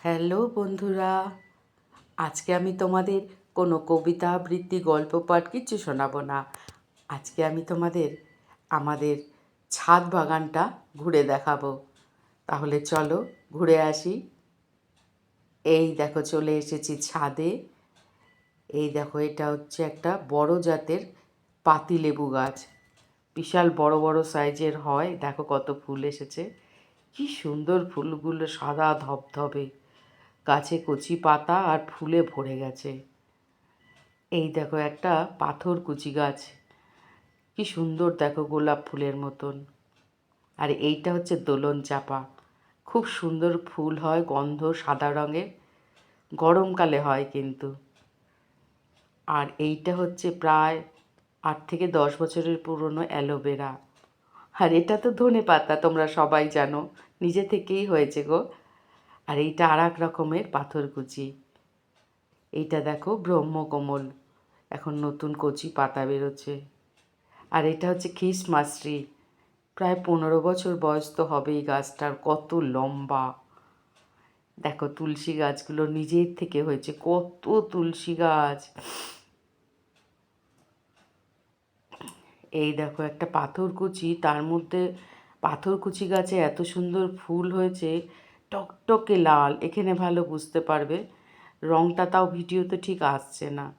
Hello বন্ধুরা, আজকে আমি তোমাদের কোনো কবিতা, আবৃত্তি, গল্প, পাঠ কিচ্ছু শোনাবো না। আজকে আমি তোমাদের, আমাদের ছাদ বাগানটা ঘুরে দেখাবো। তাহলে চলো ঘুরে আসি। এই দেখো চলে এসেছি ছাদে। এই দেখো এটা হচ্ছে একটা বড় জাতের পাতিলেবু গাছ। বিশাল বড় বড় সাইজের হয়। দেখো কত ফুল এসেছে। কি সুন্দর ফুলগুলো সাদা ধবধবে। গাছে কচি পাতা আর ফুলে ভরে গেছে। এই দেখো একটা পাথর কুচি গাছ। কি সুন্দর দেখো গোলাপ ফুলের মতন। আর এইটা হচ্ছে দোলন চাপা। খুব সুন্দর ফুল হয়, গন্ধ সাদা রঙের গরমকালে হয় কিন্তু। আর এইটা হচ্ছে প্রায় আট থেকে দশ বছরের পুরনো অ্যালোভেরা। আর এটা তো ধনে পাতা তোমরা সবাই জানো। নিজে থেকেই হয়েছে গো। আর এইটা আর এক রকমের পাথরকুচি এইটা দেখো ব্রহ্মকমল। এখন নতুন কচি পাতা বেরোচ্ছে। আর এটা হচ্ছে খ্রিসমাস ট্রি। প্রায় পনেরো বছর বয়স তো হবে এই গাছটার কত লম্বা। দেখো তুলসী গাছগুলো নিজের থেকে হয়েছে, কত তুলসী গাছ। এই দেখো একটা পাথরকুচি তার মধ্যে পাথরকুচি গাছে এত সুন্দর ফুল হয়েছে টকটকে লাল, এখানে ভালো বুঝতে পারবে। রংটা তাও ভিডিওতে ঠিক আসছে না।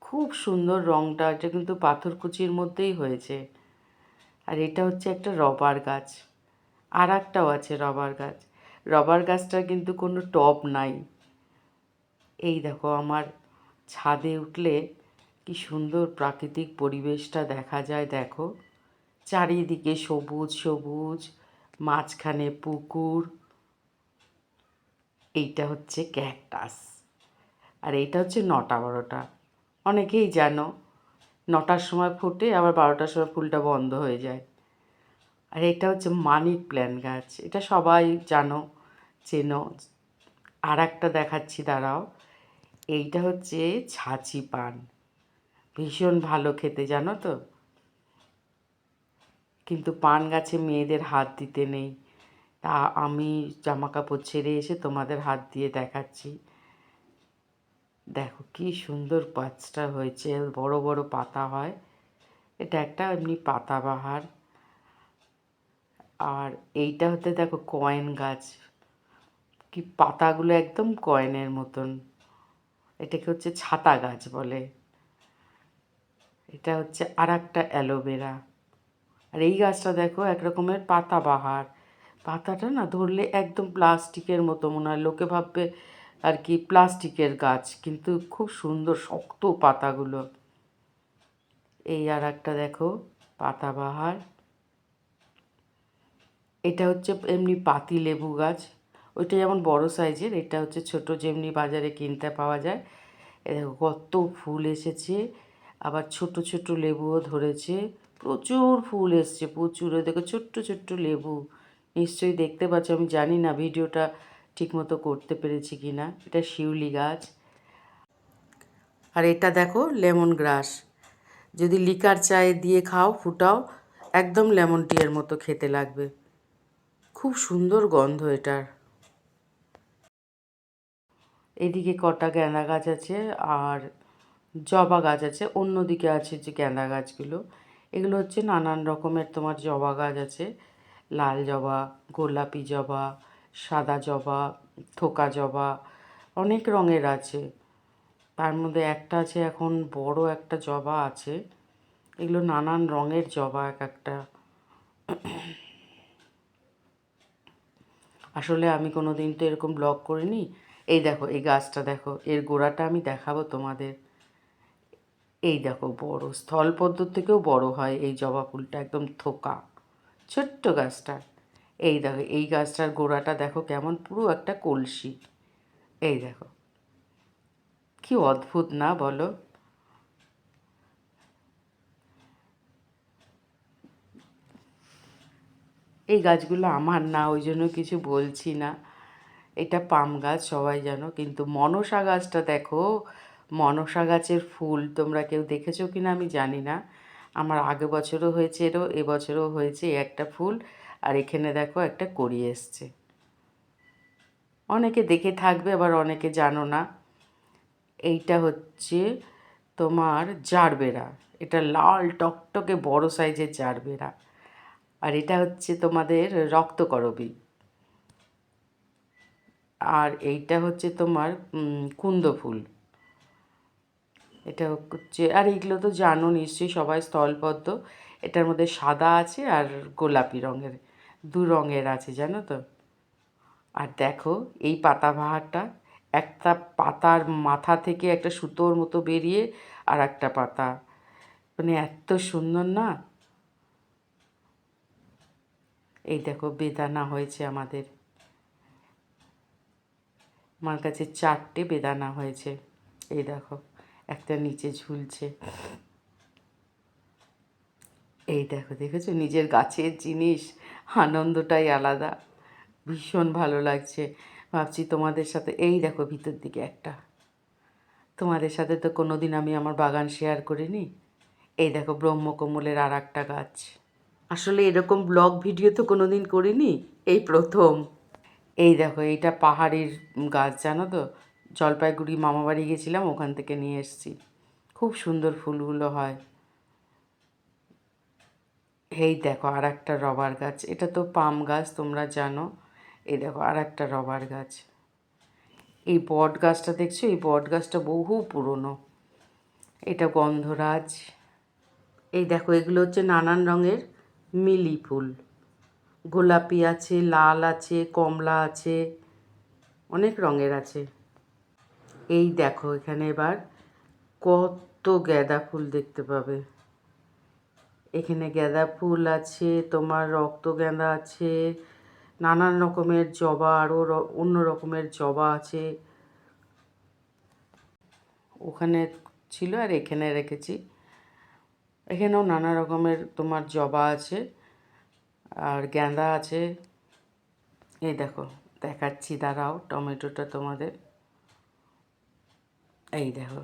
খুব সুন্দর রংটা, এটা কিন্তু পাথরকুচির মধ্যেই হয়েছে। আর এটা হচ্ছে একটা রবার গাছ। আর একটাও আছে রবার গাছ। রবার গাছটার কিন্তু কোনো টব নাই। এই দেখো, আমার ছাদে উঠলে কি সুন্দর প্রাকৃতিক পরিবেশটা দেখা যায়, দেখো। চারিদিকে সবুজ সবুজ। মাঝখানে পুকুর। এইটা হচ্ছে ক্যাকটাস। আর এইটা হচ্ছে নটা বারোটা। অনেকেই জানো, নটার সময় ফুটে, আবার বারোটার সময় ফুলটা বন্ধ হয়ে যায়। আর এটা হচ্ছে মানি প্ল্যান গাছ। এটা সবাই জানো, চেনো। আর একটা দেখাচ্ছি, দাঁড়াও। এইটা হচ্ছে ছাঁচি পান। ভীষণ ভালো খেতে, জানো তো? কিন্তু পান গাছে মেয়েদের হাত দিতে নেই। তা আমি জামা কাপড় ছেড়ে এসে তোমাদের হাত দিয়ে দেখাচ্ছি। দেখো কি সুন্দর পাঁচটা হয়েছে, বড় বড় পাতা হয়। এটা একটা এমনি পাতাবাহার আর এইটা হতে দেখো কয়েন গাছ। কি পাতাগুলো একদম কয়েনের মতন। এটাকে হচ্ছে ছাতা গাছ বলে। এটা হচ্ছে আর একটা অ্যালোভেরা। আর এই গাছটা দেখো এক রকমের পাতাবাহার পাতাটা না ধরলে একদম প্লাস্টিকের মতো মনে হয়, লোকে ভাববে আর কি প্লাস্টিকের গাছ, কিন্তু খুব সুন্দর শক্ত পাতাগুলো। এই আর একটা দেখো পাতাবাহার এটা হচ্ছে এমনি পাতি লেবু গাছ। ওইটা যেমন বড় সাইজের, এটা হচ্ছে ছোট যেমনি বাজারে কিনতে পাওয়া যায়। এ দেখো কত ফুল এসেছে, আবার ছোট ছোট লেবুও ধরেছে। প্রচুর ফুল এসছে, প্রচুর। ওই দেখো ছোট্ট ছোট্ট লেবু। নিশ্চয়ই দেখতে পাচ্ছ, আমি জানি না ভিডিওটা ঠিকমতো করতে পেরেছি কি না। এটা শিউলি গাছ। আর এটা দেখো, লেমন গ্রাস। যদি লিকার চায়ে দিয়ে খাও, ফুটাও, একদম লেমন টিয়ের মতো খেতে লাগবে। খুব সুন্দর গন্ধ এটার। এদিকে কটা গেঁদা গাছ আছে, আর জবা গাছ আছে, অন্যদিকে আছে যে গেঁদা গাছগুলো। এগুলো হচ্ছে নানান রকমের তোমার জবা গাছ আছে। লাল জবা, গোলাপি জবা, সাদা জবা, থোকা জবা, অনেক রঙের আছে। তার মধ্যে একটা আছে এখন বড় একটা জবা আছে। এগুলো নানান রঙের জবা এক একটা। আসলে আমি কোনো দিন তো এরকম ব্লগ করিনি। এই দেখো, এই গাছটা দেখো, এর গোড়াটা আমি দেখাবো তোমাদের। এই দেখো বড় স্থলপদ্ম থেকেও বড় হয় এই জবা ফুলটা, একদম থোকা, ছোট্ট গাছটা। এই দেখো, এই গাছটার গোড়াটা দেখো কেমন, পুরো একটা কলসি। এই দেখো, কি অদ্ভুত না বলো? এই গাছগুলো আমার না, ওই জন্য কিছু বলছি না। এটা পাম গাছ, সবাই জানো, কিন্তু মনসা গাছটা দেখো মনসা গাছের ফুল তোমরা কেউ দেখেছ কি না আমি জানি না। আমার আগে বছরও হয়েছে এরও এবছরও হয়েছে একটা ফুল, আর এখানে দেখো একটা করি এসছে। অনেকে দেখে থাকবে, আবার অনেকে জানো না। এইটা হচ্ছে তোমার জারবেরা। এটা লাল টকটকে বড় সাইজের জারবেরা। আর এটা হচ্ছে তোমাদের রক্তকরবী আর এইটা হচ্ছে তোমার কুন্দ ফুল। এটা হচ্ছে, আর এগুলো তো জানো নিশ্চয়ই সবাই স্থলপদ্ম। এটার মধ্যে সাদা আছে আর গোলাপি রঙের, দু রঙের আছে, জানো তো? আর দেখো, এই পাতাবাহারটা, একটা পাতার মাথা থেকে একটা সুতোর মতো বেরিয়ে আর একটা পাতা। মানে এত সুন্দর না? এই দেখো, বেদানা হয়েছে আমাদের। আমার কাছে চারটে বেদানা হয়েছে। এই দেখো। একটা নিচে ঝুলছে। এই দেখো, দেখেছ? নিজের গাছের জিনিস, আনন্দটাই আলাদা। ভীষণ ভালো লাগছে। ভাবছি তোমাদের সাথে, এই দেখো ভিতর দিকে একটা। তোমাদের সাথে তো কোনো দিন আমি আমার বাগান শেয়ার করিনি। এই দেখো ব্রহ্মকমলের আর একটা গাছ। আসলে এরকম ব্লগ ভিডিও তো কোনো দিন করিনি, এই প্রথম। এই দেখো, এইটা পাহাড়ের গাছ, জানো তো? জলপাইগুড়ি মামাবাড়ি গেছিলাম, ওখান থেকে নিয়ে এসেছি। খুব সুন্দর ফুলগুলো হয়। এই দেখো আর একটা রবার গাছ। এটা তো পাম গাছ, তোমরা জানো। এই দেখো আর একটা রবার গাছ। এই বট গাছটা দেখছ? এই বট গাছটা বহু পুরনো। এটা গন্ধরাজ। এই দেখো, এগুলো হচ্ছে নানান রঙের মিলি ফুল। গোলাপি আছে, লাল আছে, কমলা আছে, অনেক রঙের আছে। এই দেখো এখানে এবার কত গাঁদা ফুল দেখতে পাবে। এখানে গাঁদা ফুল আছে, তোমার রক্ত গাঁদা আছে, নানান রকমের জবা আরও অন্য রকমের জবা আছে। ওখানে ছিল আর এখানে রেখেছি। এখানেও নানা রকমের তোমার জবা আছে আর গাঁদা আছে। এই দেখো, দেখাচ্ছি, দাঁড়াও, টমেটোটা তোমাদের। এই দেখো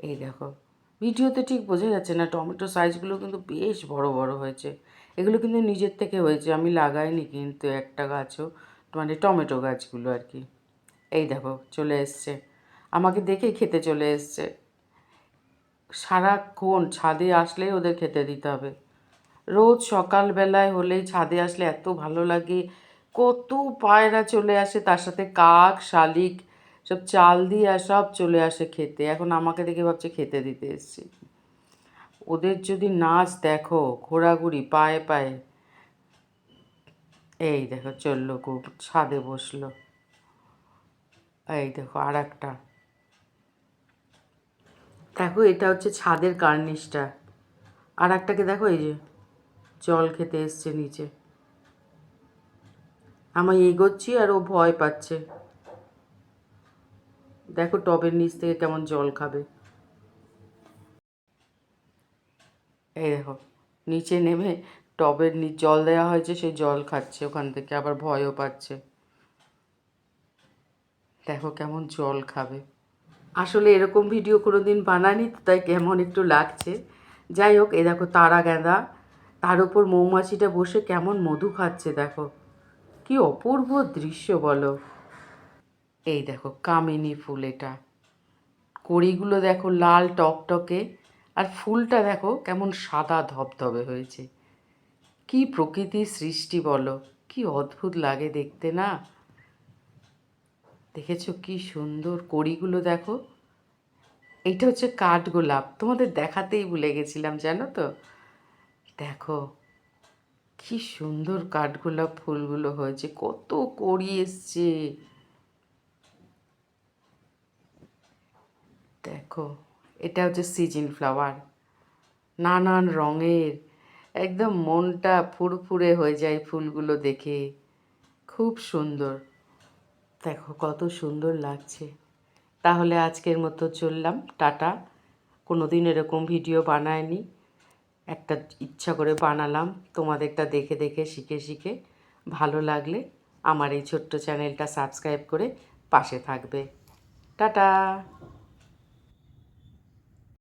এই দেখো। ভিডিওতে ঠিক বোঝা যাচ্ছে না, টমেটো সাইজগুলো কিন্তু বেশ বড় বড় হয়েছে। এগুলো কিন্তু নিজের থেকে হয়েছে, আমি লাগাইনি কিন্তু একটা গাছও মানে টমেটো গাছগুলো আর কি। এই দেখো, চলে এসছে। আমাকে দেখেই খেতে চলে এসছে। সারাক্ষণ ছাদে আসলেই ওদের খেতে দিতে হবে। রোজ সকালবেলায় হলেই ছাদে আসলে এত ভালো লাগে, কত পায়রা চলে আসে, তার সাথে কাক, শালিক সব চাল দিয়ে আর সব চলে আসে খেতে। এখন আমাকে দেখে ভাবছে খেতে দিতে এসছি। ওদের যদি নাচ দেখো, ঘোরাঘুরি, পায়ে পায়ে। এই দেখো, চলল খুব, ছাদে বসল। এই দেখো আর একটা দেখো, এটা হচ্ছে ছাদের কার্নিশটা। আর একটাকে দেখো, এই যে জল খেতে এসছে নিচে। আমি এগোচ্ছি আর ও ভয় পাচ্ছে। দেখো টবের নিচ থেকে কেমন জল খাবে। এই দেখো, নিচে নেমে টবের নি, জল দেওয়া হয়েছে সেই জল খাচ্ছে ওখান থেকে, আবার ভয়ও পাচ্ছে। দেখো কেমন জল খাবে। আসলে এরকম ভিডিও কোনো দিন বানানি, তাই কেমন একটু লাগছে। যাই হোক, এ দেখো তারা গাঁদা, তার উপর মৌমাছিটা বসে কেমন মধু খাচ্ছে, দেখো। কি অপূর্ব দৃশ্য বলো। এই দেখো কামিনী ফুল এটা। কড়িগুলো দেখো লাল টকটকে, আর ফুলটা দেখো কেমন সাদা ধবধবে হয়েছে। কি প্রকৃতির সৃষ্টি বলো, কি অদ্ভুত লাগে দেখতে না? দেখেছ কি সুন্দর কড়িগুলো দেখো? এইটা হচ্ছে কাঠগোলাপ তোমাদের দেখাতেই ভুলে গেছিলাম, জানো তো? দেখো কি সুন্দর কাঠগোলাপ ফুলগুলো হয়েছে, কত কড়ি এসছে। দেখো, এটা হচ্ছে সিজন ফ্লাওয়ার। নানান রঙের, একদম মনটা ফুরফুরে হয়ে যায় ফুলগুলো দেখে। খুব সুন্দর। দেখো, কত সুন্দর লাগছে। তাহলে আজকের মতো চললাম, টাটা। কোনো দিন এরকম ভিডিও বানায়নি একটা ইচ্ছা করে বানালাম, তোমাদেরটা দেখে দেখে, শিখে শিখে। ভালো লাগলে আমার এই ছোট্ট চ্যানেলটা সাবস্ক্রাইব করে পাশে থাকবে। টাটা!